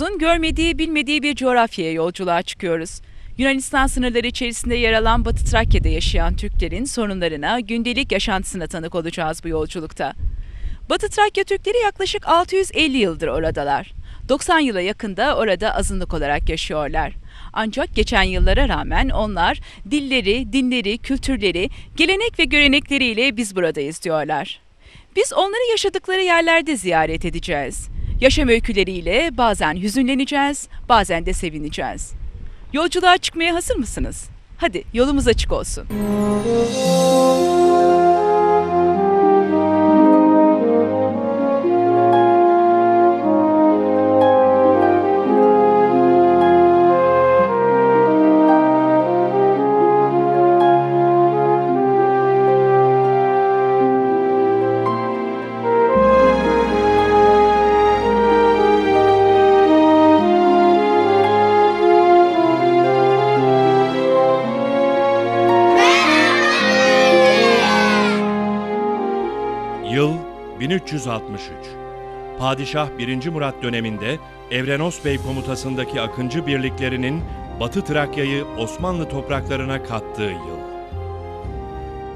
Yolumuzun görmediği bilmediği bir coğrafyaya yolculuğa çıkıyoruz. Yunanistan sınırları içerisinde yer alan Batı Trakya'da yaşayan Türklerin sorunlarına, gündelik yaşantısına tanık olacağız bu yolculukta. Batı Trakya Türkleri yaklaşık 650 yıldır oradalar. 90 yıla yakında orada azınlık olarak yaşıyorlar. Ancak geçen yıllara rağmen onlar dilleri, dinleri, kültürleri, gelenek ve görenekleriyle biz buradayız diyorlar. Biz onları yaşadıkları yerlerde ziyaret edeceğiz. Yaşam öyküleriyle bazen hüzünleneceğiz, bazen de sevineceğiz. Yolculuğa çıkmaya hazır mısınız? Hadi yolumuz açık olsun. 1363. Padişah 1. Murat döneminde Evrenos Bey komutasındaki Akıncı birliklerinin Batı Trakya'yı Osmanlı topraklarına kattığı yıl.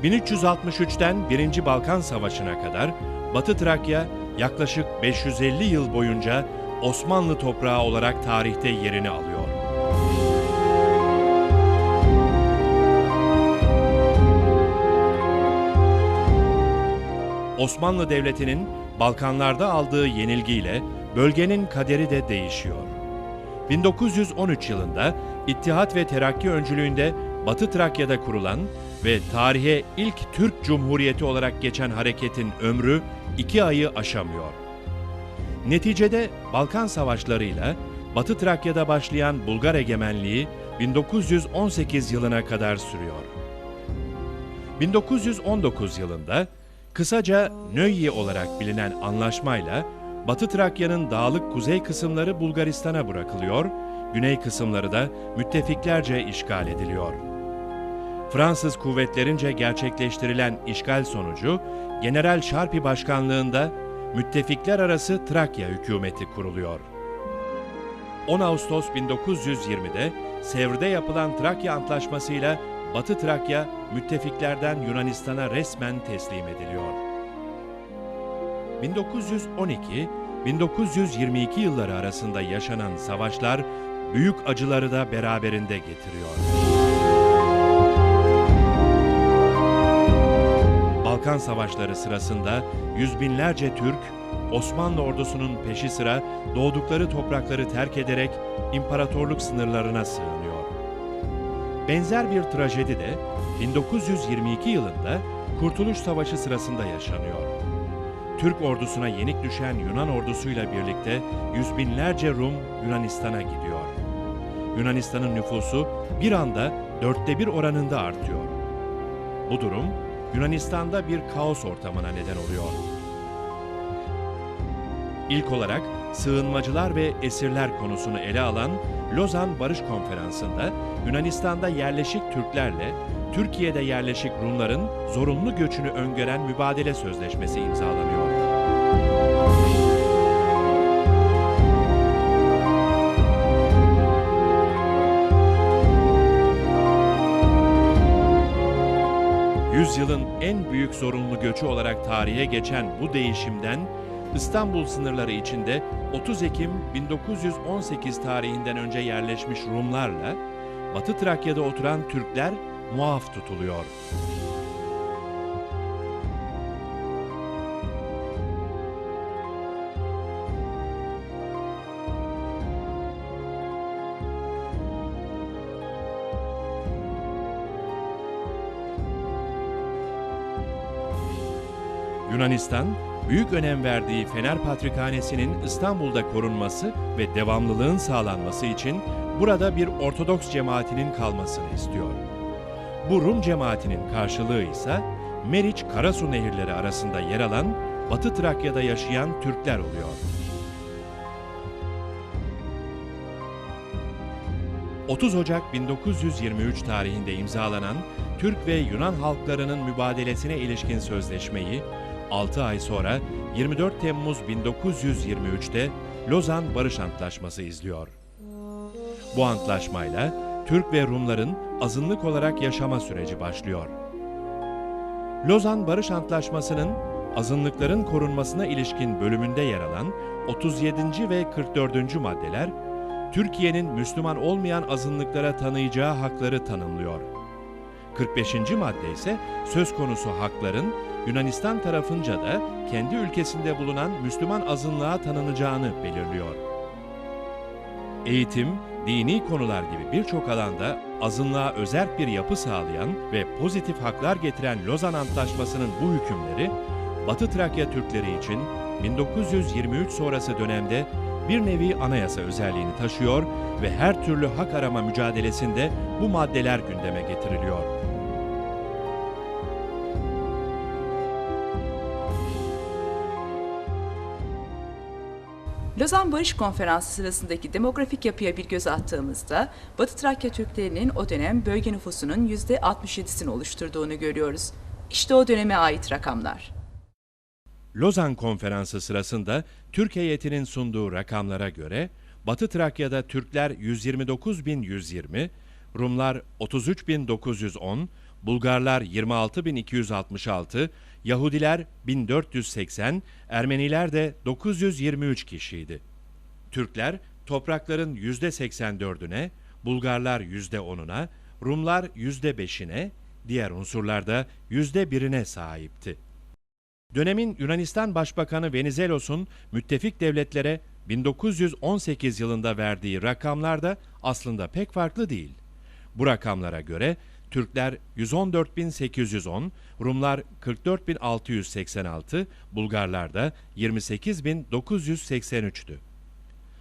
1363'ten 1. Balkan Savaşı'na kadar Batı Trakya yaklaşık 550 yıl boyunca Osmanlı toprağı olarak tarihte yerini alıyor. Osmanlı Devleti'nin Balkanlarda aldığı yenilgiyle bölgenin kaderi de değişiyor. 1913 yılında İttihat ve Terakki öncülüğünde Batı Trakya'da kurulan ve tarihe ilk Türk Cumhuriyeti olarak geçen hareketin ömrü iki ayı aşamıyor. Neticede Balkan Savaşları'yla Batı Trakya'da başlayan Bulgar egemenliği 1918 yılına kadar sürüyor. 1919 yılında kısaca Nöyi olarak bilinen anlaşmayla Batı Trakya'nın dağlık kuzey kısımları Bulgaristan'a bırakılıyor, güney kısımları da müttefiklerce işgal ediliyor. Fransız kuvvetlerince gerçekleştirilen işgal sonucu General Şarpi başkanlığında müttefikler arası Trakya hükümeti kuruluyor. 10 Ağustos 1920'de Sevr'de yapılan Trakya Antlaşması'yla Batı Trakya müttefiklerden Yunanistan'a resmen teslim ediliyor. 1912-1922 yılları arasında yaşanan savaşlar büyük acıları da beraberinde getiriyor. Balkan Savaşları sırasında yüz binlerce Türk, Osmanlı ordusunun peşi sıra doğdukları toprakları terk ederek imparatorluk sınırlarına sığınıyor. Benzer bir trajedi de 1922 yılında Kurtuluş Savaşı sırasında yaşanıyor. Türk ordusuna yenik düşen Yunan ordusuyla birlikte yüz binlerce Rum Yunanistan'a gidiyor. Yunanistan'ın nüfusu bir anda dörtte bir oranında artıyor. Bu durum Yunanistan'da bir kaos ortamına neden oluyor. İlk olarak sığınmacılar ve esirler konusunu ele alan Lozan Barış Konferansı'nda Yunanistan'da yerleşik Türklerle Türkiye'de yerleşik Rumların zorunlu göçünü öngören mübadele sözleşmesi imzalanıyor. Yüzyılın en büyük zorunlu göçü olarak tarihe geçen bu değişimden İstanbul sınırları içinde 30 Ekim 1918 tarihinden önce yerleşmiş Rumlarla Batı Trakya'da oturan Türkler muaf tutuluyor. Yunanistan, büyük önem verdiği Fener Patrikhanesi'nin İstanbul'da korunması ve devamlılığın sağlanması için burada bir Ortodoks cemaatinin kalmasını istiyor. Bu Rum cemaatinin karşılığı ise Meriç Karasu nehirleri arasında yer alan Batı Trakya'da yaşayan Türkler oluyor. ...30 Ocak 1923 tarihinde imzalanan Türk ve Yunan halklarının mübadelesine ilişkin sözleşmeyi 6 ay sonra 24 Temmuz 1923'te Lozan Barış Antlaşması izliyor. Bu antlaşmayla Türk ve Rumların azınlık olarak yaşama süreci başlıyor. Lozan Barış Antlaşması'nın azınlıkların korunmasına ilişkin bölümünde yer alan 37. ve 44. maddeler, Türkiye'nin Müslüman olmayan azınlıklara tanıyacağı hakları tanımlıyor. 45. madde ise söz konusu hakların Yunanistan tarafınca da kendi ülkesinde bulunan Müslüman azınlığa tanınacağını belirliyor. Eğitim, dini konular gibi birçok alanda azınlığa özerk bir yapı sağlayan ve pozitif haklar getiren Lozan Antlaşması'nın bu hükümleri, Batı Trakya Türkleri için 1923 sonrası dönemde bir nevi anayasa özelliğini taşıyor ve her türlü hak arama mücadelesinde bu maddeler gündeme getiriliyor. Lozan Barış Konferansı sırasındaki demografik yapıya bir göz attığımızda Batı Trakya Türklerinin o dönem bölge nüfusunun %67'sini oluşturduğunu görüyoruz. İşte o döneme ait rakamlar. Lozan Konferansı sırasında Türk heyetinin sunduğu rakamlara göre Batı Trakya'da Türkler 129.120, Rumlar 33.910, Bulgarlar 26.266, Yahudiler 1480, Ermeniler de 923 kişiydi. Türkler toprakların %84'üne, Bulgarlar %10'una, Rumlar %5'ine, diğer unsurlar da %1'ine sahipti. Dönemin Yunanistan Başbakanı Venizelos'un müttefik devletlere 1918 yılında verdiği rakamlar da aslında pek farklı değil. Bu rakamlara göre Türkler 114.810, Rumlar 44.686, Bulgarlar da 28.983'tü.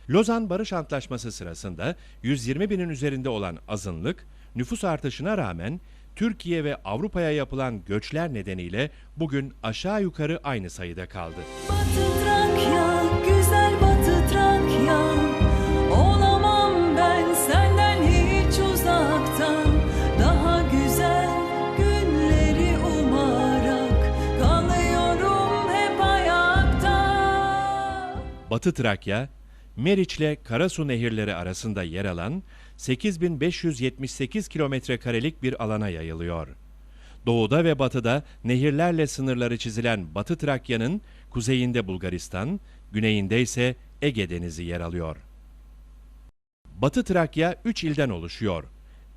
Lozan Barış Antlaşması sırasında 120 binin üzerinde olan azınlık, nüfus artışına rağmen Türkiye ve Avrupa'ya yapılan göçler nedeniyle bugün aşağı yukarı aynı sayıda kaldı. Batı Batı Trakya, Meriç ile Karasu nehirleri arasında yer alan 8578 kilometre karelik bir alana yayılıyor. Doğuda ve batıda nehirlerle sınırları çizilen Batı Trakya'nın kuzeyinde Bulgaristan, güneyinde ise Ege Denizi yer alıyor. Batı Trakya 3 ilden oluşuyor.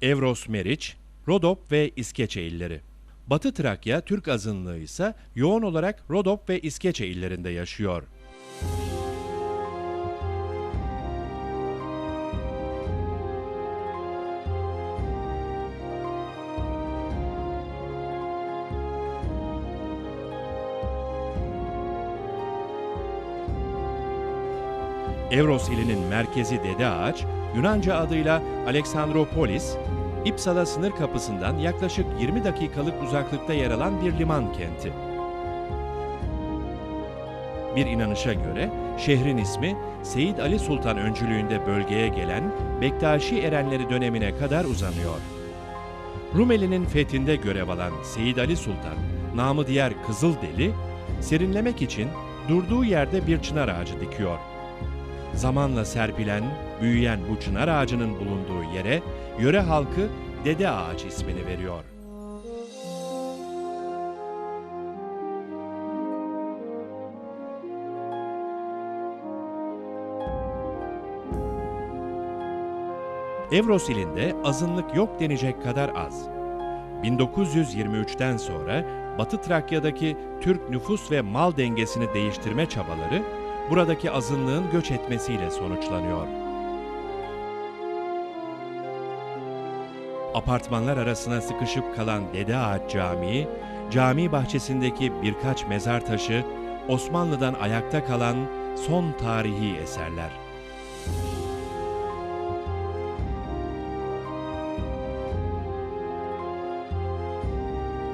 Evros Meriç, Rodop ve İskeçe illeri. Batı Trakya Türk azınlığı ise yoğun olarak Rodop ve İskeçe illerinde yaşıyor. Evros ilinin merkezi Dede Ağaç, Yunanca adıyla Aleksandropolis, İpsala sınır kapısından yaklaşık 20 dakikalık uzaklıkta yer alan bir liman kenti. Bir inanışa göre şehrin ismi Seyyid Ali Sultan öncülüğünde bölgeye gelen Bektaşi erenleri dönemine kadar uzanıyor. Rumeli'nin fethinde görev alan Seyyid Ali Sultan, namı diğer Kızıldeli, serinlemek için durduğu yerde bir çınar ağacı dikiyor. Zamanla serpilen, büyüyen bu çınar ağacının bulunduğu yere yöre halkı Dede Ağaç ismini veriyor. Evros ilinde azınlık yok denecek kadar az. 1923'ten sonra Batı Trakya'daki Türk nüfus ve mal dengesini değiştirme çabaları buradaki azınlığın göç etmesiyle sonuçlanıyor. Apartmanlar arasına sıkışıp kalan Dede Ağaç Camii, cami bahçesindeki birkaç mezar taşı, Osmanlı'dan ayakta kalan son tarihi eserler.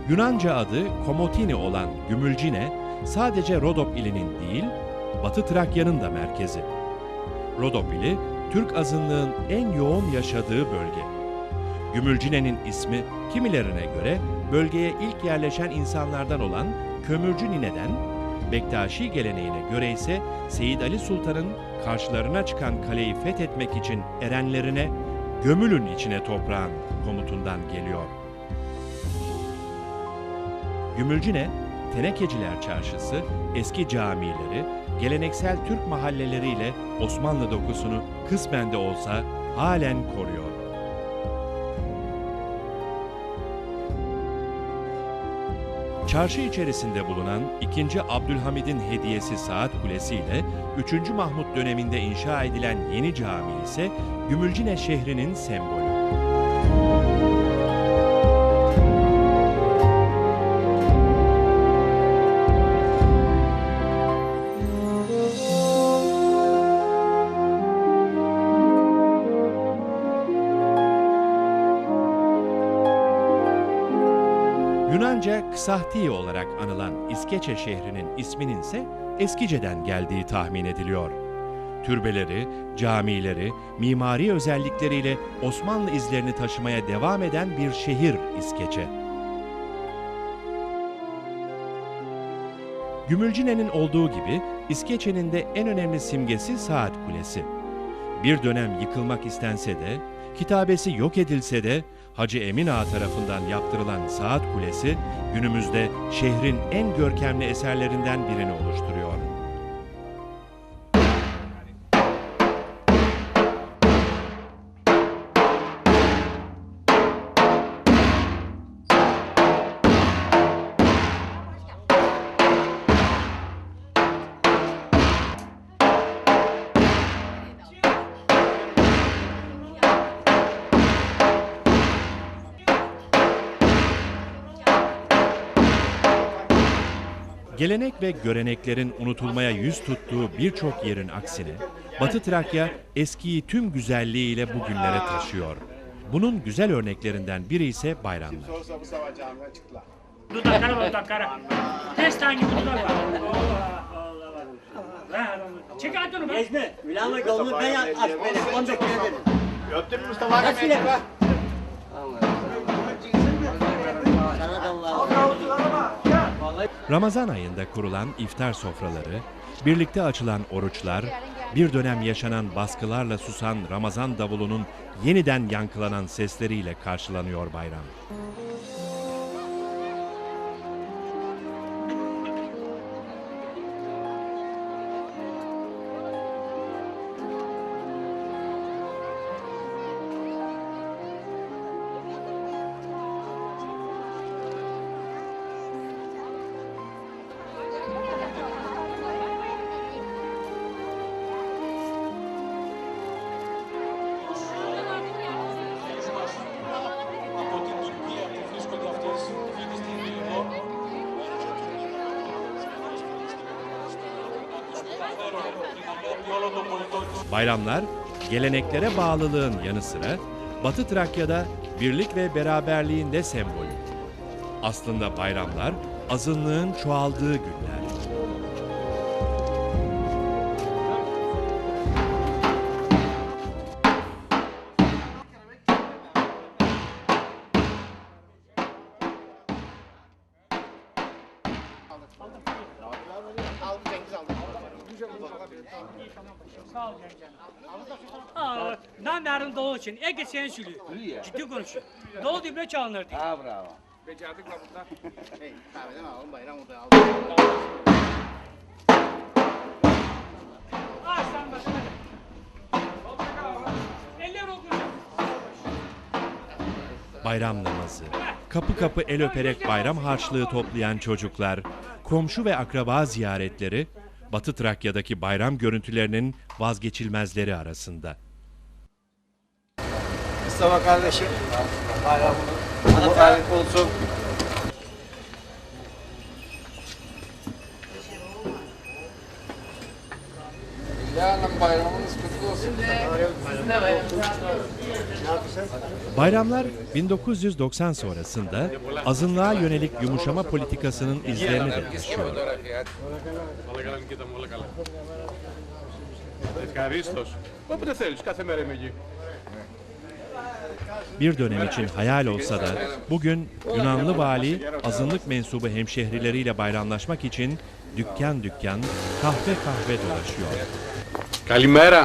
Yunanca adı Komotini olan Gümülcine sadece Rodop ilinin değil, Batı Trakya'nın da merkezi. Rodop ili Türk azınlığın en yoğun yaşadığı bölge. Gümülcine'nin ismi kimilerine göre bölgeye ilk yerleşen insanlardan olan Kömürcü Nine'den, Bektaşi geleneğine göre ise Seyyid Ali Sultan'ın karşılarına çıkan kaleyi fethetmek için erenlerine gömülün içine toprağın komutundan geliyor. Gümülcine, Tenekeciler Çarşısı, eski camileri, geleneksel Türk mahalleleriyle Osmanlı dokusunu kısmen de olsa halen koruyor. Çarşı içerisinde bulunan 2. Abdülhamid'in hediyesi Saat Kulesi ile 3. Mahmut döneminde inşa edilen yeni cami ise Gümülcine şehrinin sembolü. Kısahti olarak anılan İskeçe şehrinin isminin ise Eskice'den geldiği tahmin ediliyor. Türbeleri, camileri, mimari özellikleriyle Osmanlı izlerini taşımaya devam eden bir şehir İskeçe. Gümülcine'nin olduğu gibi İskeçe'nin de en önemli simgesi Saat Kulesi. Bir dönem yıkılmak istense de, kitabesi yok edilse de Hacı Emin Ağa tarafından yaptırılan Saat Kulesi günümüzde şehrin en görkemli eserlerinden birini oluşturuyor. Gelenek ve göreneklerin unutulmaya yüz tuttuğu birçok yerin aksine Batı Trakya eskiyi tüm güzelliğiyle bugünlere taşıyor. Bunun güzel örneklerinden biri ise bayramlar. Dudaklara bak dudaklara. Var. Çek atını bak. Gezme. Milano yolunu ben aç beni. 14 lira verin. Öptün mü Mustafa abi? Kaç bile var? Sana da Allah'a Ramazan ayında kurulan iftar sofraları, birlikte açılan oruçlar, bir dönem yaşanan baskılarla susan Ramazan davulunun yeniden yankılanan sesleriyle karşılanıyor bayram. Bayramlar, geleneklere bağlılığın yanı sıra Batı Trakya'da birlik ve beraberliğin de sembolü. Aslında bayramlar azınlığın çoğaldığı günler. Namdarın dolu için. Ege sen sülü. Ciddi konuşuyor. Dolu dibre çalınır diye. Ha bravo. Hey, kahveden alalım bayram odaya al. Aa sen bak hadi. Eller okunacak. bayram namazı, kapı kapı el öperek bayram harçlığı toplayan çocuklar, komşu ve akraba ziyaretleri, Batı Trakya'daki bayram görüntülerinin vazgeçilmezleri arasında. Mustafa kardeşim. Bayramını. Mübarek olsun. Yarın bayramınız kutlu olsun. Bayramlar 1990 sonrasında azınlığa yönelik yumuşama politikasının izlerini de taşıyor. Όλα καλά, Νικήτα μου, όλα καλά. Ευχαρίστως. Όποτε θέλεις, κάθε μέρα είμαι εκεί. Bir dönem için hayal olsa da bugün Yunanlı vali azınlık mensubu hemşehrileriyle bayramlaşmak için dükkan dükkan, kahve kahve dolaşıyor. Καλημέρα.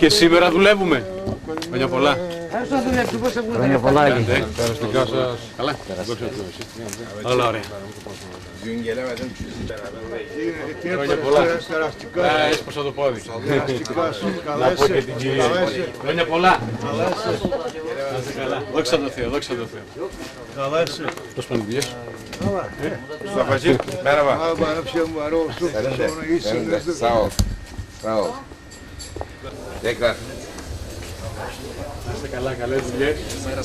Και σήμερα δουλεύουμε. Χρόνια πολλά. Ευχαριστώ πολλά! πώς θα βγουν τα Περαστικά σα. Καλά. Όλα ωραία. Gün gelemedim έσπασα το πόδι. Να πω και την κυρία. Χρόνια πολλά. Καλά. Δόξα τω Θεώ, δόξα τω Θεώ. Καλά είσαι. Πώς πάνε δουλειές; Mustafa'cığım merhaba. Abi akşam είστε καλά, καλές δουλειές.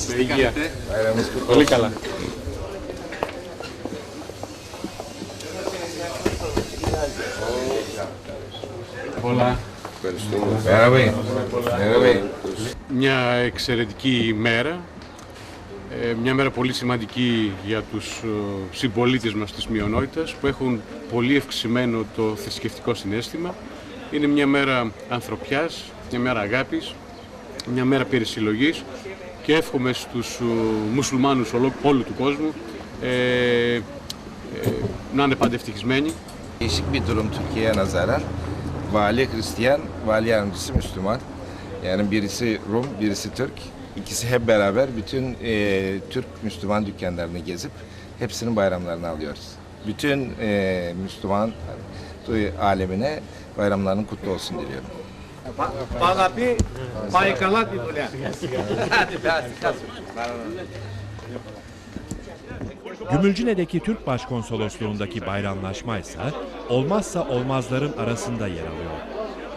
Με υγεία. bayramımız kutlu Πολύ καλά. Πολλά. Ευχαριστούμε. Merhaba. Merhaba. Μια εξαιρετική ημέρα. Ε, μια μέρα πολύ σημαντική για τους ε, συμπολίτες μας της μειονότητας που έχουν πολύ ευξημένο το θρησκευτικό συνέστημα. Είναι μια μέρα ανθρωπιάς, μια μέρα αγάπης, μια μέρα περισυλλογής και εύχομαι στους ε, μουσουλμάνους ολό- όλου του κόσμου ε, ε, να είναι πάντα ευτυχισμένοι Değişik bir durum Türkiye'ye nazaran. Vali Hristiyan, vali yardımcısı Müslüman. Yani birisi Rum, birisi Türk. İkisi hep beraber bütün e, Türk Müslüman dükkanlarını gezip hepsinin bayramlarını alıyoruz. Bütün e, Müslüman e, alemine bayramlarının kutlu olsun diliyorum. Αγαπή, πάει καλά τη δουλειά. Gümülcine'deki Türk Başkonsolosluğundaki bayramlaşma ise olmazsa olmazların arasında yer alıyor.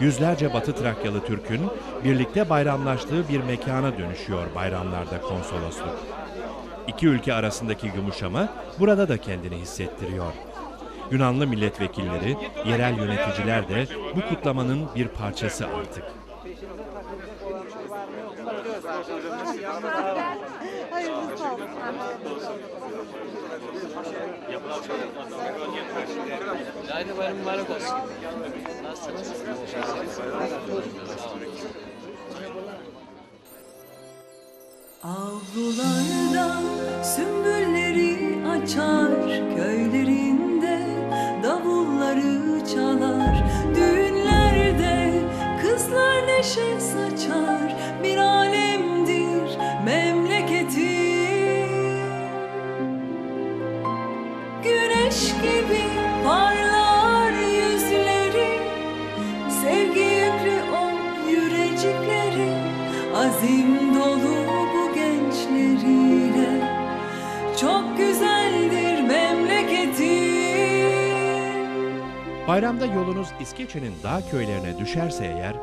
Yüzlerce Batı Trakyalı Türk'ün birlikte bayramlaştığı bir mekana dönüşüyor bayramlarda konsolosluk. İki ülke arasındaki yumuşama burada da kendini hissettiriyor. Yunanlı milletvekilleri, yerel yöneticiler de bu kutlamanın bir parçası artık. Avlularda sümbülleri açar davulları çalar Düğünlerde kızlar neşe saçar. Bir alemdir memleketi Güneş gibi parlar yüzleri. Sevgi yüklü o yürecikleri Azim Bayramda yolunuz İskeçe'nin dağ köylerine düşerse eğer,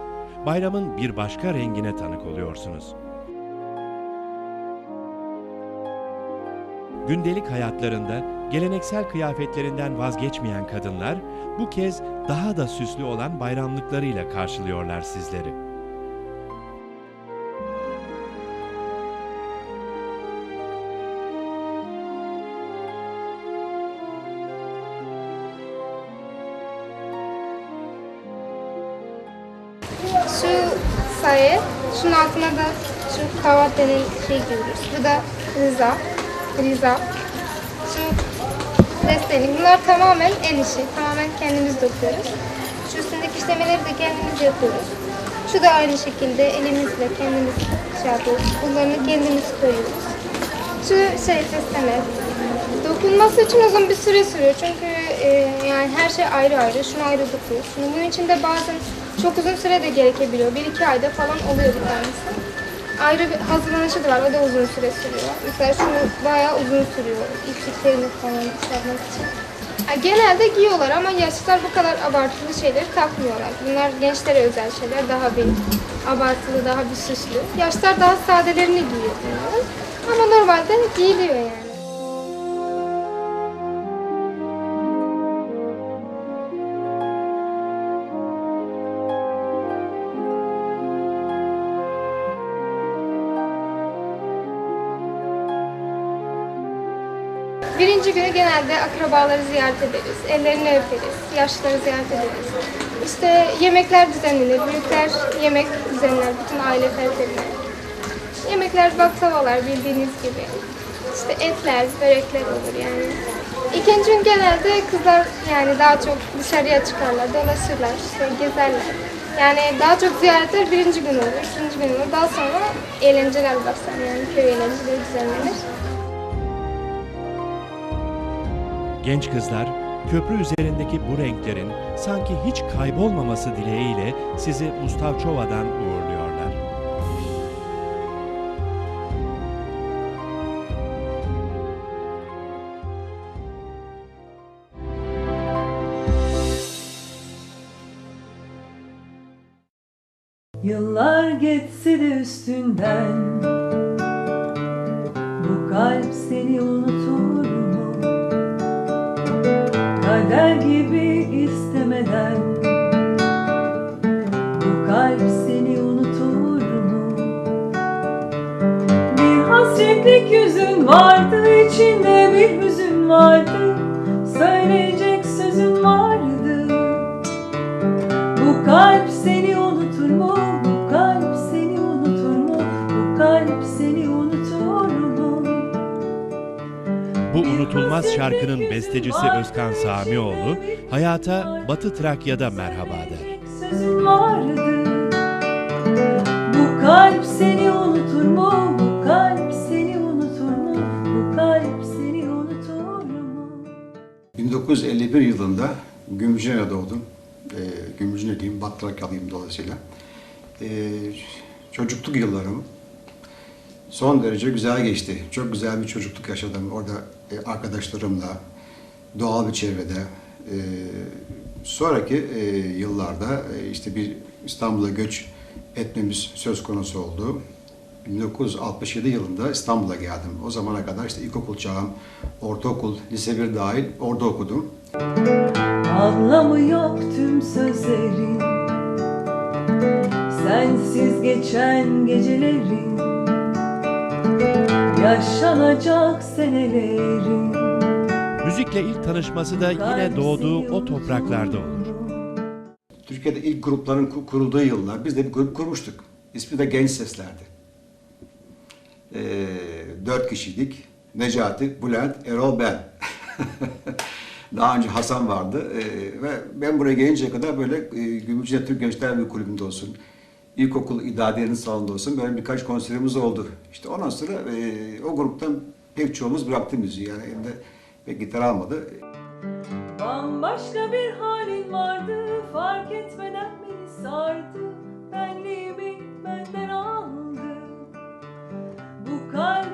bayramın bir başka rengine tanık oluyorsunuz. Gündelik hayatlarında geleneksel kıyafetlerinden vazgeçmeyen kadınlar bu kez daha da süslü olan bayramlıklarıyla karşılıyorlar sizleri. Şunun altına da şu kavat denen şey görüyoruz. Bu da Rıza, Riza. Şu desteğini. Bunlar tamamen el işi. Tamamen kendimiz dokuyoruz. Şu üstündeki işlemeleri de kendimiz yapıyoruz. Şu da aynı şekilde elimizle kendimiz şey yapıyoruz. Bunlarını kendimiz koyuyoruz. Şu şey testame. Dokunması için uzun bir süre sürüyor çünkü e, yani her şey ayrı ayrı. Şunu ayrı dokuyor. Şunu bunun içinde bazen çok uzun süre de gerekebiliyor. Bir iki ayda falan oluyor bir tanesi. Ayrı bir hazırlanışı da var. O da uzun süre sürüyor. Mesela şu bayağı uzun sürüyor. İpliklerini falan çıkarmak için. Ha, genelde giyiyorlar ama yaşlılar bu kadar abartılı şeyleri takmıyorlar. Bunlar gençlere özel şeyler. Daha bir abartılı, daha bir süslü. Yaşlılar daha sadelerini giyiyor bunların. Ama normalde giyiliyor yani. Birinci günü genelde akrabaları ziyaret ederiz, ellerini öperiz, yaşlıları ziyaret ederiz. İşte yemekler düzenlenir, büyükler yemek düzenler bütün aile fertlerine. Yemekler baklavalar bildiğiniz gibi. işte etler, börekler olur yani. İkinci gün genelde kızlar yani daha çok dışarıya çıkarlar, dolaşırlar, işte gezerler. Yani daha çok ziyaretler birinci gün olur, ikinci gün olur. Daha sonra eğlenceler başlar yani köy eğlenceleri düzenlenir. Genç kızlar köprü üzerindeki bu renklerin sanki hiç kaybolmaması dileğiyle sizi Mustavçova'dan uğurluyorlar. Yıllar geçse de üstünden Bu kalp seni unutur yüzün vardı içinde bir hüzün vardı Söyleyecek sözün vardı bu kalp seni unutur mu? Bu kalp seni unutur mu? Bu kalp seni unutur mu? Bu unutulmaz şarkının bestecisi Özkan Samioğlu hayata Batı Trakya'da merhaba der. Sözün vardı. 1951 yılında Gümrücene'de doğdum. E, Gümrücene'liyim, Batı Trakyalıyım dolayısıyla. E, çocukluk yıllarım son derece güzel geçti. Çok güzel bir çocukluk yaşadım. Orada e, arkadaşlarımla, doğal bir çevrede. E, sonraki e, yıllarda e, işte bir İstanbul'a göç etmemiz söz konusu oldu. 1967 yılında İstanbul'a geldim. O zamana kadar işte ilkokul çağım, ortaokul, lise bir dahil orada okudum. Anlamı yok tüm sözlerin Sensiz geçen gecelerin Yaşanacak senelerin Müzikle ilk tanışması da yine doğduğu o topraklarda olur. Türkiye'de ilk grupların ku- kurulduğu yıllar biz de bir grup kurmuştuk. İsmi de Genç Sesler'di. Ee, dört kişiydik. Necati, Bülent, Erol, ben. Daha önce Hasan vardı. Ee, ve ben buraya gelinceye kadar böyle e, Gümrükçe Türk Gençler bir kulübünde olsun, ilkokul idarenin salonunda olsun böyle birkaç konserimiz oldu. İşte ondan sonra e, o gruptan pek çoğumuz bıraktı müziği. Yani elinde pek gitar almadı. Bambaşka bir halin vardı Fark etmeden beni sardı Benliğimi benden aldı Bu kalp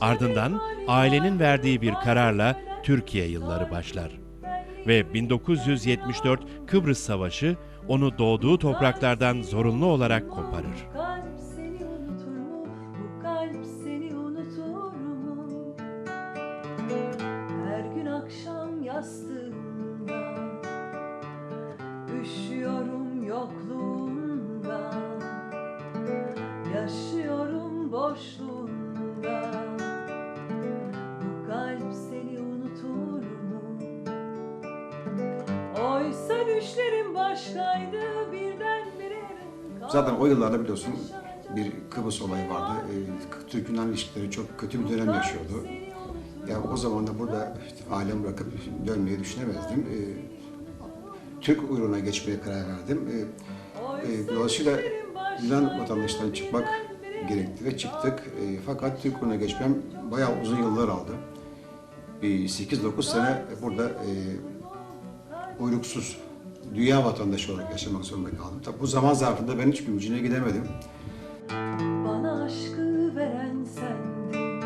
Ardından ailenin verdiği bir kararla Türkiye yılları başlar. Ve 1974 Kıbrıs Savaşı onu doğduğu topraklardan zorunlu olarak koparır. Zaten o yıllarda biliyorsun bir Kıbrıs olayı vardı. Ee, Türk-Yunan ilişkileri çok kötü bir dönem yaşıyordu. Ya o zaman da burada işte ailemi bırakıp dönmeyi düşünemezdim. Ee, Türk uyruna geçmeye karar verdim. Ee, e, dolayısıyla Yunan vatandaşlarına çıkmak gerekti ve çıktık. Fakat Türk uyruna geçmem bayağı uzun yıllar aldı. Bir 8-9 sene burada e, uyruksuz dünya vatandaşı olarak yaşamak zorunda kaldım. Tabi bu zaman zarfında ben hiç Gümrücü'ne gidemedim. Bana aşkı veren sendin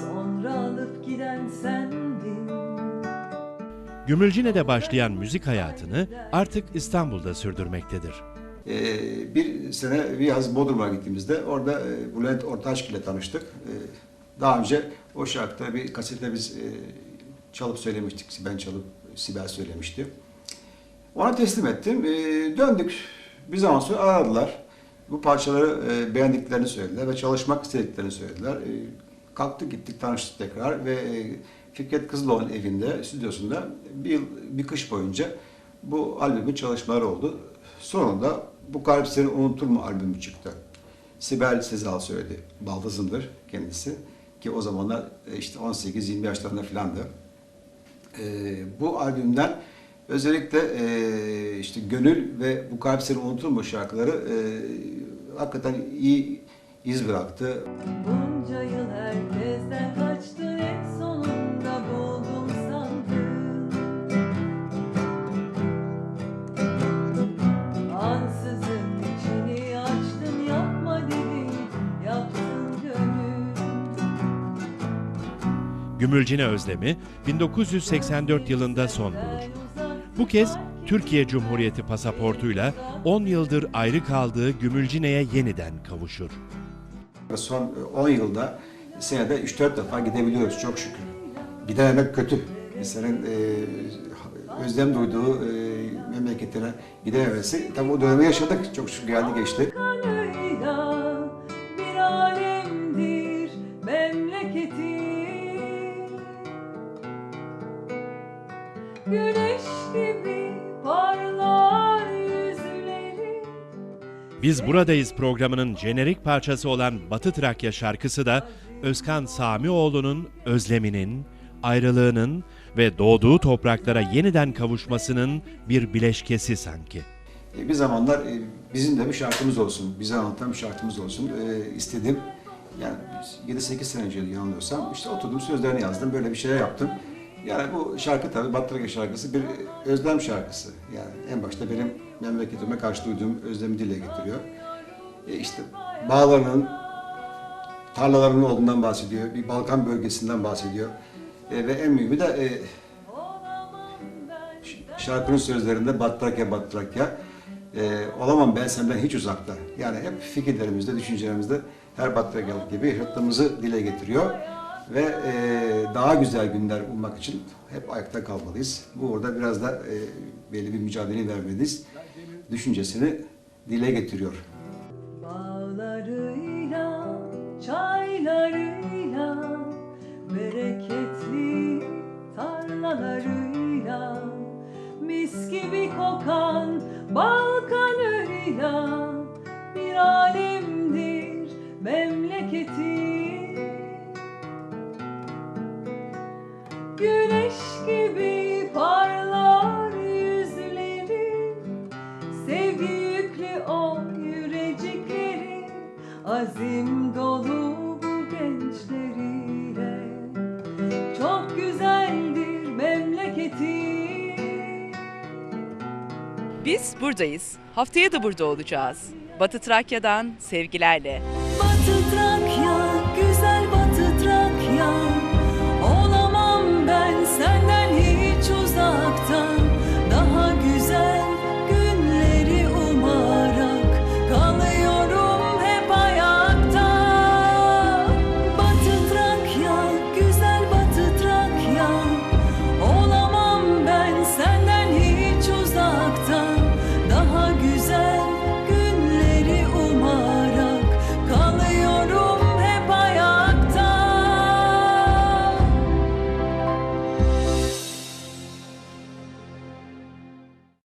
Sonra alıp giden sendin Gümülcine'de başlayan müzik hayatını artık İstanbul'da sürdürmektedir. Ee, bir sene bir yaz Bodrum'a gittiğimizde orada e, Bülent Ortaçgil ile tanıştık. Ee, daha önce o şarkıda bir kasette biz e, çalıp söylemiştik. Ben çalıp Sibel söylemişti. Ona teslim ettim. Ee, döndük. Bir zaman sonra aradılar. Bu parçaları e, beğendiklerini söylediler ve çalışmak istediklerini söylediler. Ee, kalktık gittik tanıştık tekrar ve e, Fikret Kızıloğlu'nun evinde, stüdyosunda bir yıl, bir kış boyunca bu albümün çalışmaları oldu. Sonunda bu Kalp Seni Unutur mu albümü çıktı. Sibel Sezal söyledi. Baldızımdır kendisi. Ki o zamanlar e, işte 18-20 yaşlarında filandı. E, bu albümden özellikle e, işte Gönül ve Bu Kalp Seni Unutur mu şarkıları e, hakikaten iyi iz bıraktı. Bunca yıl herkesten kaçtın en sonunda buldum sandın Ansızın içini açtın yapma dedin yaptın gönül Gümülcine Özlemi 1984 yılında son bulur. Bu kez Türkiye Cumhuriyeti pasaportuyla 10 yıldır ayrı kaldığı Gümülcine'ye yeniden kavuşur. Son 10 yılda senede 3-4 defa gidebiliyoruz çok şükür. Gidememek kötü. İnsanın e, özlem duyduğu e, memleketine gidememesi. Tabii o dönemi yaşadık. Çok şükür geldi geçti. Biz Buradayız programının jenerik parçası olan Batı Trakya şarkısı da Özkan Samioğlu'nun özleminin, ayrılığının ve doğduğu topraklara yeniden kavuşmasının bir bileşkesi sanki. E, bir zamanlar e, bizim de bir şarkımız olsun, bize anlatan bir şarkımız olsun e, istedim. Yani 7-8 sene önce yanılmıyorsam işte oturdum sözlerini yazdım, böyle bir şeyler yaptım. Yani bu şarkı tabii Batı Trakya şarkısı bir özlem şarkısı. Yani en başta benim memleketime karşı duyduğum özlemi dile getiriyor. E işte bağlarının, tarlalarının olduğundan bahsediyor, bir Balkan bölgesinden bahsediyor. E, ve en mühimi de e, şarkının sözlerinde Batı Trakya, Batı Trakya. Ee, olamam ben senden hiç uzakta. Yani hep fikirlerimizde, düşüncelerimizde her Batı Trakyalık gibi yaşattığımızı dile getiriyor. Ve e, daha güzel günler bulmak için hep ayakta kalmalıyız. Bu orada biraz da e, belli bir mücadele vermeliyiz. Düşüncesini dile getiriyor. Bağlarıyla, çaylarıyla, bereketli tarlalarıyla, mis gibi kokan Balkanlarıyla bir alemdir memleketi. Güneş gibi parlar yüzleri Sevgi yüklü o yürecikleri Azim dolu bu gençleriyle Çok güzeldir memleketi Biz buradayız. Haftaya da burada olacağız. Batı Trakya'dan sevgilerle. Batı Trakya